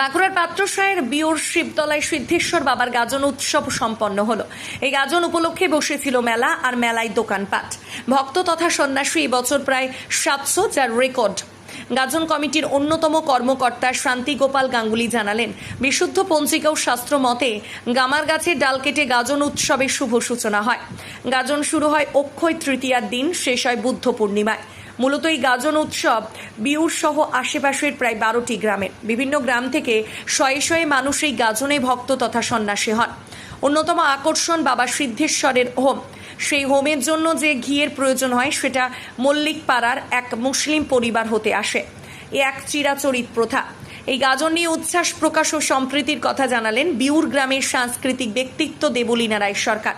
বাঁকুড়ার পাত্রসায়ের বিওর শিবতলায় সিদ্ধেশ্বর বাবার গাজন উৎসব সম্পন্ন হলো। এই গাজন উপলক্ষে বসেছিল মেলা আর মেলায় দোকানপাট। ভক্ত তথা সন্ন্যাসী এবছর প্রায় সাতশো, যার রেকর্ড। গাজন কমিটির অন্যতম কর্মকর্তা শান্তি গোপাল গাঙ্গুলি জানালেন, বিশুদ্ধ পঞ্জিকা ও শাস্ত্র মতে গামার গাছের ডাল কেটে গাজন উৎসবের শুভ সূচনা হয়। গাজন শুরু হয় অক্ষয় তৃতীয়ার দিন, শেষ হয় বুদ্ধ পূর্ণিমায়। মূলত এই গাজন উৎসব বিউর সহ আশেপাশের প্রায় বারোটি গ্রামের। বিভিন্ন গ্রাম থেকে শয়ে শয়ে মানুষ এই গাজনে ভক্ত তথা সন্ন্যাসী হন। অন্যতম আকর্ষণ বাবা সিদ্ধেশ্বরের হোম। সেই হোমের জন্য যে ঘিয়ের প্রয়োজন হয়, সেটা মল্লিক পাড়ার এক মুসলিম পরিবার হতে আসে। এ এক চিরাচরিত প্রথা। এই গাজন নিয়ে উচ্ছ্বাস প্রকাশ ও সম্প্রীতির কথা জানালেন বিউর গ্রামের সাংস্কৃতিক ব্যক্তিত্ব দেবলীনা রায় সরকার।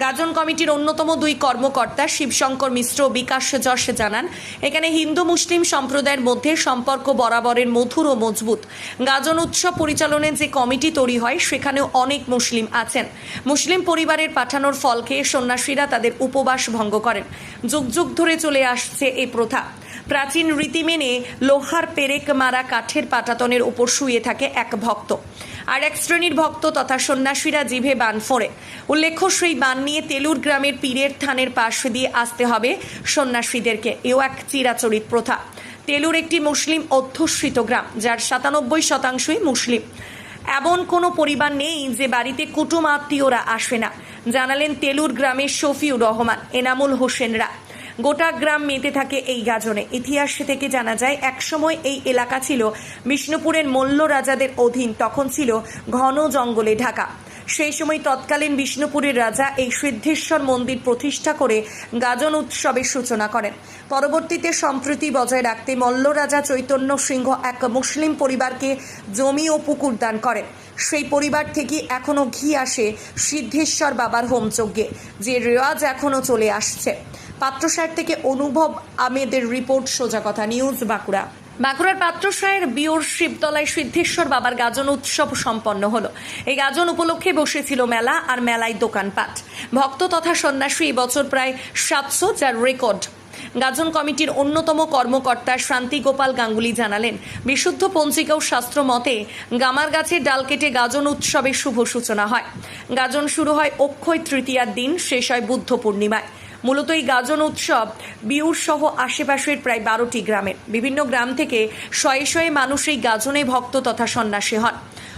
গাজন কমিটির অন্যতম দুই কর্মকর্তা শিবশঙ্কর মিশ্র ও বিকাশ যশ জানান, এখানে হিন্দু মুসলিম সম্প্রদায়ের মধ্যে সম্পর্ক বরাবরের মধুর ও মজবুত। গাজন উৎসব পরিচালনের যে কমিটি তৈরি হয়, সেখানেও অনেক মুসলিম আছেন। মুসলিম পরিবারের পাঠানোর ফল খেয়ে সন্ন্যাসীরা তাদের উপবাস ভঙ্গ করেন। যুগ যুগ ধরে চলে আসছে এই প্রথা। প্রাচীন রীতি মেনে লোহার পেরেক মারা কাঠের পাটাতনের উপর শুয়ে থাকে এক ভক্ত। আর এক শ্রেণির ভক্ত তথা সন্ন্যাসীরা জিভে বান ফোড়ে। উল্লেখ্য, সেই বান নিয়ে তেলুর গ্রামের পীরের থানের পাশ দিয়ে আসতে হবে সন্ন্যাসীদেরকে। এও এক চিরাচরিত প্রথা। তেলুর একটি মুসলিম অধ্যুষিত গ্রাম, যার সাতানব্বই শতাংশই মুসলিম। এমন কোনো পরিবার নেই যে বাড়িতে কুটুম আত্মীয়রা আসে না। জানালেন তেলুর গ্রামের শফিউর রহমান, এনামুল হোসেনরা। গোটা গ্রাম মেতে থাকে এই গাজনে। ইতিহাস থেকে জানা যায়, একসময় এই এলাকা ছিল বিষ্ণুপুরের মল্ল রাজাদের অধীন, তখন ছিল ঘন জঙ্গলে ঢাকা। সেই সময় তৎকালীন বিষ্ণুপুরের রাজা এই সিদ্ধেশ্বর মন্দির প্রতিষ্ঠা করে গাজন উৎসবের সূচনা করেন। পরবর্তীতে সম্প্রীতি বজায় রাখতে মল্ল রাজা চৈতন্য সিংহ এক মুসলিম পরিবারকে জমি ও পুকুর দান করেন। সেই পরিবার থেকে এখনও ঘি আসে সিদ্ধেশ্বর বাবার হোমযজ্ঞে, যে রেওয়াজ এখনও চলে আসছে। পাত্রসার থেকে অনুভব আমেদের রিপোর্ট সোজা কথা, নিউজ বাঁকুড়া। বাঁকুড়ার পাত্রসায়ের বিওর শিবতলায় সিদ্ধেশ্বর বাবার গাজন উৎসব সম্পন্ন হলো। এই গাজন উপলক্ষে বসেছিল মেলা আর মেলায় দোকানপাট। ভক্ত তথা সন্ন্যাসী বছর প্রায় সাতশো, যার রেকর্ড। গাজন কমিটির অন্যতম কর্মকর্তা শান্তি গোপাল গাঙ্গুলি জানালেন, বিশুদ্ধ পঞ্জিকা ও শাস্ত্র মতে গামার গাছের ডাল কেটে গাজন উৎসবের শুভ সূচনা হয়। গাজন শুরু হয় অক্ষয় তৃতীয়ার দিন, শেষ হয় বুদ্ধ পূর্ণিমায়। মূলত এই গাজন উৎসব বিউর সহ আশেপাশের প্রায় বারোটি গ্রামের। বিভিন্ন গ্রাম থেকে শয়ে শয়ে মানুষ এই গাজনে ভক্ত তথা সন্ন্যাসী হন।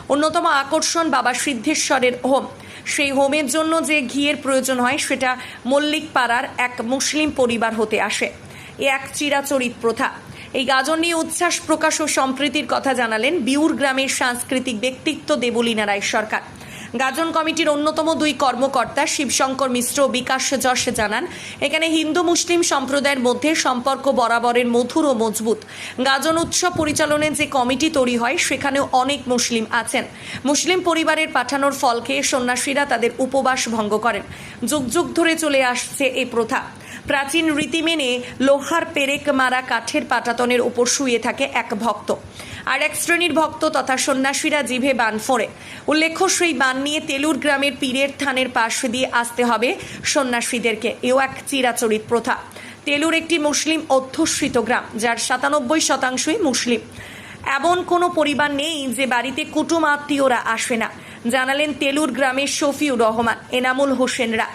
অন্যতম আকর্ষণ বাবা সিদ্ধেশ্বরের হোম। সেই হোমের জন্য যে ঘিয়ের প্রয়োজন হয়, সেটা মল্লিক পাড়ার এক মুসলিম পরিবার হতে আসে। এ এক চিরাচরিত প্রথা। এই গাজন নিয়ে উচ্ছ্বাস প্রকাশ ও সম্প্রীতির কথা জানালেন বিউর গ্রামের সাংস্কৃতিক ব্যক্তিত্ব দেবলীনা রায় সরকার। গাজন কমিটির অন্যতম দুই কর্মকর্তা শিবশঙ্কর মিশ্র ও বিকাশ যশ জানান, এখানে হিন্দু মুসলিম সম্প্রদায়ের মধ্যে সম্পর্ক বরাবরের মধুর ও মজবুত। গাজন উৎসব পরিচালনের যে কমিটি তৈরি হয়, সেখানেও অনেক মুসলিম আছেন। মুসলিম পরিবারের পাঠানোর ফল খেয়ে সন্ন্যাসীরা তাদের উপবাস ভঙ্গ করেন। যুগ যুগ ধরে চলে আসছে এই প্রথা। প্রাচীন রীতি মেনে লোহার পেরেক মারা কাঠের পাটাতনের উপর শুয়ে থাকে এক ভক্ত। আর এক শ্রেণির ভক্ত তথা সন্ন্যাসীরা জিভে বান ফোড়ে। উল্লেখ্য, সেই বান নিয়ে তেলুর গ্রামের পীরের থানের পাশ দিয়ে আসতে হবে সন্ন্যাসীদেরকে। এও এক চিরাচরিত প্রথা। তেলুর একটি মুসলিম অধ্যুষিত গ্রাম, যার সাতানব্বই শতাংশই মুসলিম। এমন কোনো পরিবার নেই যে বাড়িতে কুটুম আত্মীয়রা আসে না। জানালেন তেলুর গ্রামের শফিউর রহমান, এনামুল হোসেনরা।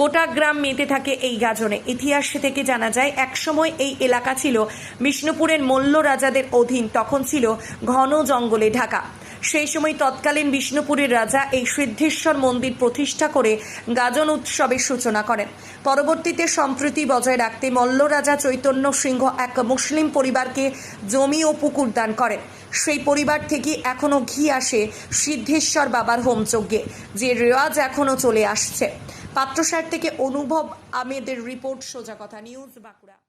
গোটা গ্রাম মেতে থাকে এই গাজনে। ইতিহাস থেকে জানা যায়, একসময় এই এলাকা ছিল বিষ্ণুপুরের মল্ল রাজাদের অধীন, তখন ছিল ঘন জঙ্গলে ঢাকা। সেই সময় তৎকালীন বিষ্ণুপুরের রাজা এই সিদ্ধেশ্বর মন্দির প্রতিষ্ঠা করে গাজন উৎসবের সূচনা করেন। পরবর্তীতে সম্প্রীতি বজায় রাখতে মল্ল রাজা চৈতন্য সিংহ এক মুসলিম পরিবারকে জমি ও পুকুর দান করেন। সেই পরিবার থেকে এখনও ঘি আসে সিদ্ধেশ্বর বাবার হোমযজ্ঞে, যে রেওয়াজ এখনও চলে আসছে। পাত্রসার থেকে অনুভব আমেদের রিপোর্ট, সোজা কথা, নিউজ বাঁকুড়া।